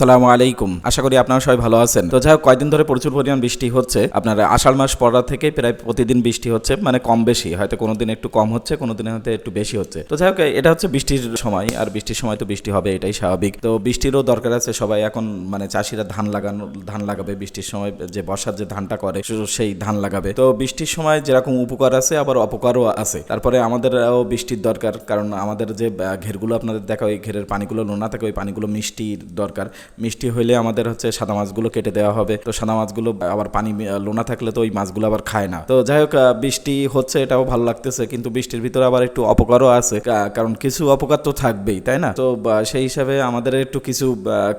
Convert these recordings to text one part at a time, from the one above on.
আসসালামু আলাইকুম। আশা করি আপনারা সবাই ভালো আছেন। তো যাই হোক কয়দিন ধরে প্রচুর পরিমাণ বৃষ্টি হচ্ছে। আপনার আষাঢ় মাস পড়া থেকে প্রায় প্রতিদিন বৃষ্টি হচ্ছে মানে কম বেশি। হয়তো কোনো দিন একটু কম হচ্ছে কোনো দিন হয়তো একটু বেশি হচ্ছে। তো যাই হোক, এটা হচ্ছে বৃষ্টির সময়, আর বৃষ্টির সময় তো বৃষ্টি হবে, এটাই স্বাভাবিক। তো বৃষ্টিরও দরকার আছে, সবাই এখন মানে চাষিরা ধান লাগানো, ধান লাগাবে। বৃষ্টির সময় যে বর্ষার যে ধানটা করে, সেই ধান লাগাবে। তো বৃষ্টির সময় যেরকম উপকার আছে, আবার অপকারও আছে। তারপরে আমাদেরও বৃষ্টির দরকার, কারণ আমাদের যে ঘেরগুলো আপনাদের দেখা ওই ঘেরের পানিগুলো নোনা থাকে ওই পানিগুলো মিষ্টির দরকার। মিষ্টি হইলে আমাদের হচ্ছে সাদা মাছগুলো কেটে দেওয়া হবে। তো সাদা মাছগুলো আবার পানি লোনা থাকলে তো ওই মাছগুলো আবার খায় না। তো যাই হোক বৃষ্টি হচ্ছে, এটাও ভালো লাগতেছে, কিন্তু বৃষ্টির ভিতরে আবার একটু অপকারও আছে। কারণ কিছু অপকার তো থাকবেই, তাই না? তো সেই হিসাবে আমাদের একটু কিছু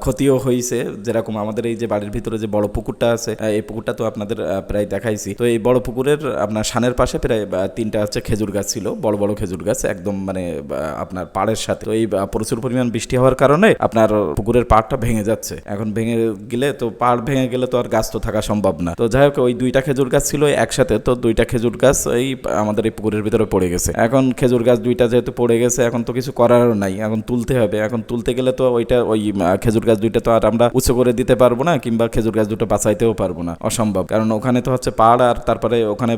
ক্ষতিও হয়েছে যেরকম আমাদের এই যে বাড়ির ভিতরে যে বড় পুকুরটা আছে এই পুকুরটা তো আপনাদের প্রায় দেখাইছি। তো এই বড় পুকুরের, আপনার সানের পাশে প্রায় তিনটা হচ্ছে খেজুর গাছ ছিল, বড় বড় খেজুর গাছ, একদম মানে আপনার পাড়ের সাথে। তো এই প্রচুর পরিমাণ বৃষ্টি হওয়ার কারণে আপনার পুকুরের পাড়টা ভেঙে যাচ্ছে। এখন ভেঙে গেলে তো পাড় ভেঙে গেলে তো আর গাছ তো থাকা সম্ভব না। তো যাই হোক, ওই দুইটা খেজুর গাছ ছিল একসাথে তো দুইটা খেজুর গাছ এই আমাদের এই পুকুরের ভিতরে পড়ে গেছে। এখন খেজুর গাছ দুইটা যেহেতু পড়ে গেছে, এখন তো কিছু করারও নাই, এখন তুলতে হবে। এখন তুলতে গেলে তো ওইটা ওই খেজুর গাছ দুইটা তো আর আমরা উঁচু করে দিতে পারব না, কিংবা খেজুর গাছ দুটো বাঁচাইতেও পারব না। অসম্ভব। কারণ ওখানে তো হচ্ছে পাড় আর তারপরে ওখানে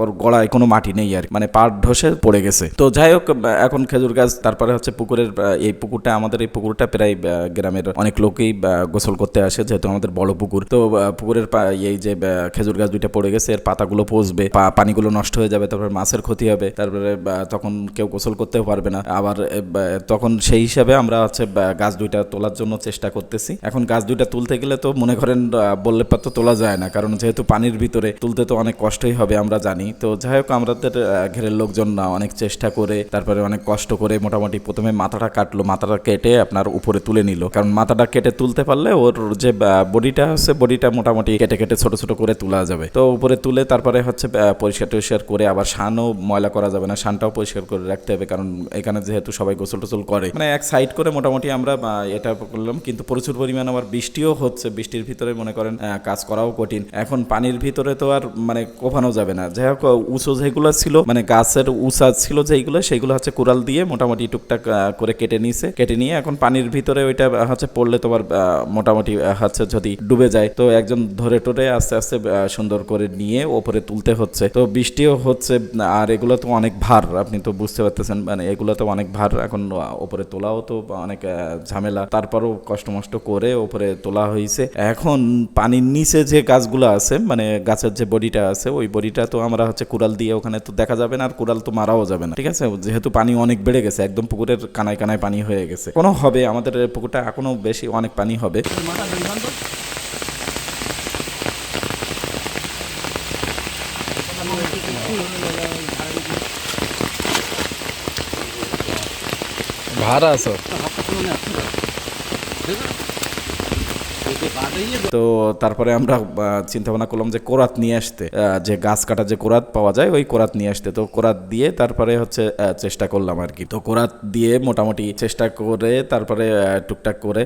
ওর গড়ায় কোনো মাটি নেই আর। মানে পাড় ধসে পড়ে গেছে। তো যাই হোক এখন খেজুর গাছ, তারপরে হচ্ছে পুকুরের এই পুকুরটা, আমাদের এই পুকুরটা প্রায় গ্রামের অনেক লোকেই গোসল করতে আসে, যেহেতু আমাদের বড় পুকুর। তো পুকুরের এই যে খেজুর গাছ দুইটা পড়ে গেছে, এর পাতাগুলো পচবে পানিগুলো নষ্ট হয়ে যাবে, তারপরে মাছের ক্ষতি হবে, তারপরে তখন কেউ গোসল করতেও পারবে না। আবার তখন সেই হিসাবে আমরা হচ্ছে গাছ দুইটা তোলার জন্য চেষ্টা করতেছি। এখন গাছ দুইটা তুলতে গেলে তো মনে করেন বললে পা তো তোলা যায় না, কারণ যেহেতু পানির ভিতরে তুলতে তো অনেক কষ্টই হবে, আমরা জানি। তো যাই হোক, আমাদের ঘেরের লোকজন না, অনেক চেষ্টা করে, তারপরে অনেক কষ্ট করে মোটামুটি প্রথমে মাথাটা কাটলো, মাথাটা কেটে আপনার উপরে তুলে নিল। কারণ মাথাটা কেটে তুলতে পারলে ওর যে বডিটা আছে, বডিটা মোটামুটি কেটে কেটে ছোট ছোট করে তোলা যাবে। তো উপরে তুলে তারপরে হচ্ছে পরিষ্কার টরিষ্কার করে আবার শানও ময়লা করা যাবে না, শানটাও পরিষ্কার করে রাখতে হবে কারণ এখানে যেহেতু সবাই গোসল টোসল করে। মানে এক সাইড করে মোটামুটি আমরা এটা করলাম, কিন্তু প্রচুর পরিমাণ আবার বৃষ্টিও হচ্ছে, বৃষ্টির ভিতরে মনে করেন কাজ করাও কঠিন। এখন পানির ভিতরে তো আর মানে কোপানো যাবে না। যাই হোক, উঁচু যেগুলো ছিল মানে গাছের উঁচা ছিল যেগুলো সেইগুলো হচ্ছে কুড়াল দিয়ে মোটামুটি টুকটাক করে কেটে নিয়েছে কেটে নিয়ে এখন পানির ভিতরে ওইটা হচ্ছে পড়লে তোমার আহ, মোটামুটি হচ্ছে যদি ডুবে যায় তো একজন ধরে টরে আস্তে আস্তে সুন্দর করে নিয়ে ওপরে তুলতে হচ্ছে। তো বৃষ্টিও হচ্ছে আর এগুলো তো অনেক ভার আপনি তো বুঝতে পারতেছেন মানে এগুলো তো অনেক ভার এখন ওপরে তোলাও তো অনেক ঝামেলা। তারপরও কষ্ট মষ্ট করে ওপরে তোলা হয়েছে এখন পানির নিচে যে গাছগুলো আছে মানে গাছের যে বডিটা আছে ওই বডিটা তো আমরা হচ্ছে কুড়াল দিয়ে ওখানে তো দেখা যাবে না আর কুড়াল তো মারাও যাবে না ঠিক আছে? যেহেতু পানি অনেক বেড়ে গেছে একদম পুকুরের কানায় কানায় পানি হয়ে গেছে। কোনো হবে আমাদের পুকুরটা এখনও বেশি অনেক পানি হবে ভাড়া আছো তো তারপরে আমরা চিন্তা ভাবনা করলাম যে কোরাত নিয়ে আসতে যে গাছ কাটা যে কোরাত পাওয়া যায়, ওই কোরাত নিয়ে আসতে। তো কোরাত দিয়ে তারপরে হচ্ছে চেষ্টা করলাম আর কি। তো কোরাত দিয়ে মোটামুটি চেষ্টা করে তারপরে টুকটাক করে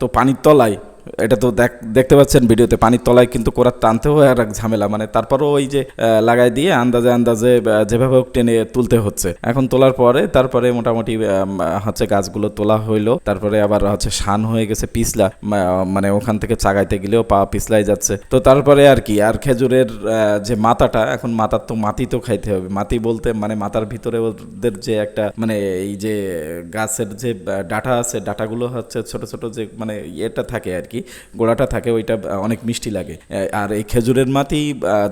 তো পানির তলায় এটা তো দেখ- দেখতে পাচ্ছেন ভিডিওতে, পানির তলায় কিন্তু কোরাত টানতেও আর এক ঝামেলা মানে তারপরও ওই যে লাগাই দিয়ে আন্দাজে আন্দাজে যেভাবে হোক টেনে তুলতে হচ্ছে। এখন তোলার পরে, তারপরে মোটামুটি হচ্ছে গাছগুলো তোলা হইল, তারপরে আবার হচ্ছে শান হয়ে গেছে পিছলা মানে ওখান থেকে চাগাইতে গেলেও পা পিছলাই যাচ্ছে। তো তারপরে আর কি, আর খেজুরের যে মাথাটা, এখন মাথার তো মাটি তো খাইতে হবে। মাটি বলতে মানে মাথার ভিতরে ওদের যে একটা মানে এই যে গাছের যে ডাটা আছে, ডাটাগুলো হচ্ছে ছোট ছোট যে মানে ইয়েটা থাকে আর কি, গোড়াটা থাকে, ওইটা অনেক মিষ্টি লাগে। আর এই খেজুরের মাটি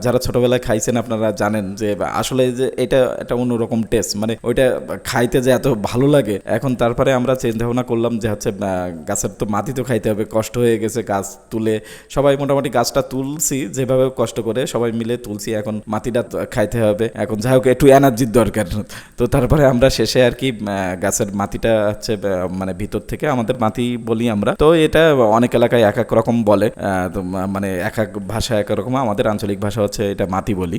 যারা ছোটবেলায় খাইছেন আপনারা জানেন যে, আসলে যে এটা একটা অন্যরকম টেস্ট মানে ওইটা খাইতে যে এত ভালো লাগে। এখন তারপরে আমরা চিন্তা ভাবনা করলাম যে হচ্ছে গাছের তো মাটি তো খাইতে হবে, কষ্ট হয়ে গেছে গাছ তুলে। সবাই মোটামুটি গাছটা তুলছি, যেভাবে কষ্ট করে সবাই মিলে তুলছি, এখন মাটিটা খাইতে হবে। এখন যাই হোক, একটু এনার্জির দরকার। তো তারপরে আমরা শেষে আর কি গাছের মাটিটা হচ্ছে মানে ভিতর থেকে আমাদের মাটি বলি আমরা। তো এটা অনেক এলাকায় এক এক রকম বলে মানে এক এক ভাষা এক রকম। আমাদের আঞ্চলিক ভাষা হচ্ছে এটা মাতি বলি।